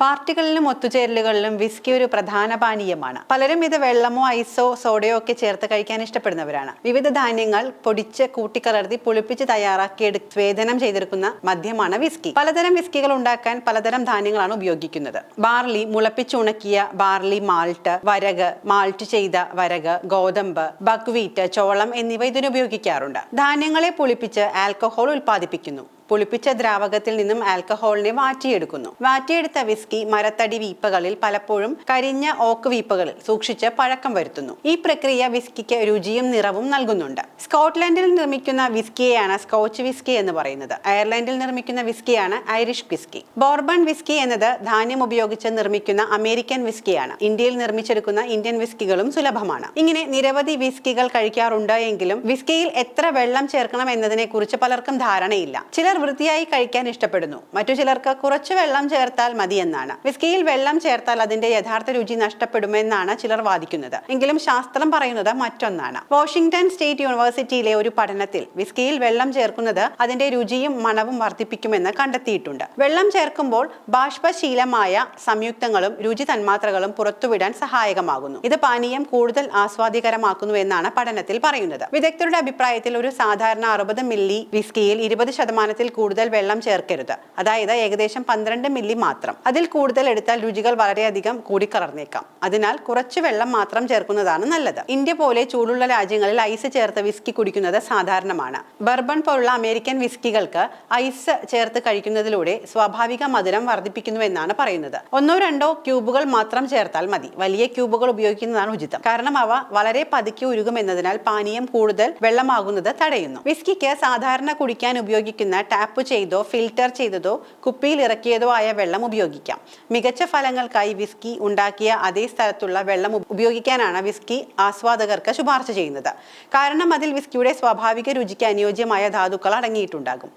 പാർട്ടികളിലും ഒത്തുചേരലുകളിലും whisky ഒരു പ്രധാന പാനീയമാണ്. പലരും ഇത് വെള്ളമോ ഐസോ സോഡയോ ഒക്കെ ചേർത്ത് കഴിക്കാൻ ഇഷ്ടപ്പെടുന്നവരാണ്. വിവിധ ധാന്യങ്ങൾ പൊടിച്ച് കൂട്ടിക്കലർത്തി പുളിപ്പിച്ച് തയ്യാറാക്കി സ്വേദനം ചെയ്തെടുക്കുന്ന മദ്യമാണ് വിസ്കി. പലതരം വിസ്കികൾ ഉണ്ടാക്കാൻ പലതരം ധാന്യങ്ങളാണ് ഉപയോഗിക്കുന്നത്. ബാർലി മുളപ്പിച്ചുണക്കിയ ബാർലി മാൾട്ട് വരക് മാൾട്ട് ചെയ്ത വരക് ഗോതമ്പ് ബക്വീറ്റ് ചോളം എന്നിവ ഇതിന് ഉപയോഗിക്കാറുണ്ട്. ധാന്യങ്ങളെ പുളിപ്പിച്ച് ആൽക്കഹോൾ ഉൽപ്പാദിപ്പിക്കുന്നു. പുളിപ്പിച്ച ദ്രാവകത്തിൽ നിന്നും ആൽക്കഹോളിനെ വാറ്റിയെടുക്കുന്നു. വാറ്റിയെടുത്ത വിസ്കി മരത്തടി വീപ്പകളിൽ പലപ്പോഴും കരിഞ്ഞ ഓക്ക് വീപ്പകളിൽ സൂക്ഷിച്ച് പഴക്കം വരുത്തുന്നു. ഈ പ്രക്രിയ വിസ്കിക്ക് രുചിയും നിറവും നൽകുന്നുണ്ട്. സ്കോട്ട്ലൻഡിൽ നിർമ്മിക്കുന്ന വിസ്കിയെയാണ് സ്കോച്ച് വിസ്കി എന്ന് പറയുന്നത്. അയർലൻഡിൽ നിർമ്മിക്കുന്ന വിസ്കിയാണ് ഐറിഷ് വിസ്കി. ബോർബൺ വിസ്കി എന്നത് ധാന്യം ഉപയോഗിച്ച് നിർമ്മിക്കുന്ന അമേരിക്കൻ വിസ്കിയാണ്. ഇന്ത്യയിൽ നിർമ്മിച്ചെടുക്കുന്ന ഇന്ത്യൻ വിസ്കികളും സുലഭമാണ്. ഇങ്ങനെ നിരവധി വിസ്കികൾ കഴിക്കാറുണ്ട് എങ്കിലും വിസ്കിയിൽ എത്ര വെള്ളം ചേർക്കണം എന്നതിനെ കുറിച്ച് പലർക്കും ധാരണയില്ല. ചിലർ വൃത്തിയായി കഴിക്കാൻ ഇഷ്ടപ്പെടുന്നു. മറ്റു ചിലർക്ക് കുറച്ച് വെള്ളം ചേർത്താൽ മതി എന്നാണ് വിസ്കിയിൽ വെള്ളം ചേർത്താൽ അതിന്റെ യഥാർത്ഥ രുചി നഷ്ടപ്പെടുമെന്നാണ് ചിലർ വാദിക്കുന്നത്. എങ്കിലും ശാസ്ത്രം പറയുന്നത് മറ്റൊന്നാണ്. വാഷിംഗ്ടൺ സ്റ്റേറ്റ് യൂണിവേഴ്സിറ്റിയിലെ ഒരു പഠനത്തിൽ വിസ്കിയിൽ വെള്ളം ചേർക്കുന്നത് അതിന്റെ രുചിയും മണവും വർദ്ധിപ്പിക്കുമെന്ന് കണ്ടെത്തിയിട്ടുണ്ട്. വെള്ളം ചേർക്കുമ്പോൾ ബാഷ്പശീലമായ സംയുക്തങ്ങളും രുചി തന്മാത്രകളും പുറത്തുവിടാൻ സഹായകമാകുന്നു. ഇത് പാനീയം കൂടുതൽ ആസ്വാദികരമാക്കുന്നു എന്നാണ് പഠനത്തിൽ പറയുന്നത്. വിദഗ്ധരുടെ അഭിപ്രായത്തിൽ ഒരു സാധാരണ അറുപത് മില്ലി വിസ്കിയിൽ ഇരുപത് ശതമാനത്തിൽ കൂടുതൽ വെള്ളം ചേർക്കരുത്. അതായത് ഏകദേശം പന്ത്രണ്ട് മില്ലി മാത്രം. അതിൽ കൂടുതൽ എടുത്താൽ രുചികൾ വളരെയധികം കൂടിക്കലർന്നേക്കാം. അതിനാൽ കുറച്ച് വെള്ളം മാത്രം ചേർക്കുന്നതാണ് നല്ലത്. ഇന്ത്യ പോലെ ചൂടുള്ള രാജ്യങ്ങളിൽ ഐസ് ചേർത്ത് വിസ്കി കുടിക്കുന്നത് സാധാരണമാണ്. ബർബൺ പോലുള്ള അമേരിക്കൻ വിസ്കികൾക്ക് ഐസ് ചേർത്ത് കഴിക്കുന്നതിലൂടെ സ്വാഭാവിക മധുരം വർദ്ധിപ്പിക്കുന്നു എന്നാണ് പറയുന്നത്. ഒന്നോ രണ്ടോ ക്യൂബുകൾ മാത്രം ചേർത്താൽ മതി. വലിയ ക്യൂബുകൾ ഉപയോഗിക്കുന്നതാണ് ഉചിതം. കാരണം അവ വളരെ പതുക്കെ ഉരുകുമെന്നതിനാൽ പാനീയം കൂടുതൽ വെള്ളമാകുന്നത് തടയുന്നു. വിസ്കിക്ക് സാധാരണ കുടിക്കാൻ ഉപയോഗിക്കുന്ന ടാപ്പ് ചെയ്തോ ഫിൽറ്റർ ചെയ്തതോ കുപ്പിയിൽ ഇറക്കിയതോ ആയ വെള്ളം ഉപയോഗിക്കാം. മികച്ച ഫലങ്ങൾക്കായി വിസ്കി ഉണ്ടാക്കിയ അതേ സ്ഥലത്തുള്ള വെള്ളം ഉപയോഗിക്കാനാണ് വിസ്കി ആസ്വാദകർക്ക് ശുപാർശ ചെയ്യുന്നത്. കാരണം അതിൽ വിസ്കിയുടെ സ്വാഭാവിക രുചിക്ക് അനുയോജ്യമായ ധാതുക്കൾ അടങ്ങിയിട്ടുണ്ടാകും.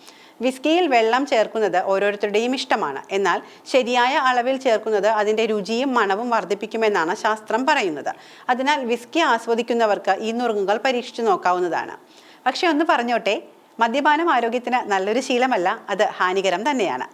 വിസ്കിയിൽ വെള്ളം ചേർക്കുന്നത് ഓരോരുത്തരുടെയും ഇഷ്ടമാണ്. എന്നാൽ ശരിയായ അളവിൽ ചേർക്കുന്നത് അതിന്റെ രുചിയും മണവും വർദ്ധിപ്പിക്കുമെന്നാണ് ശാസ്ത്രം പറയുന്നത്. അതിനാൽ വിസ്കി ആസ്വദിക്കുന്നവർക്ക് ഈ നുറുങ്ങുകൾ പരീക്ഷിച്ചു നോക്കാവുന്നതാണ്. പക്ഷേ ഒന്ന് പറഞ്ഞോട്ടെ മദ്യപാനം ആരോഗ്യത്തിന് നല്ലൊരു ശീലമല്ല അത് ഹാനികരം തന്നെയാണ്.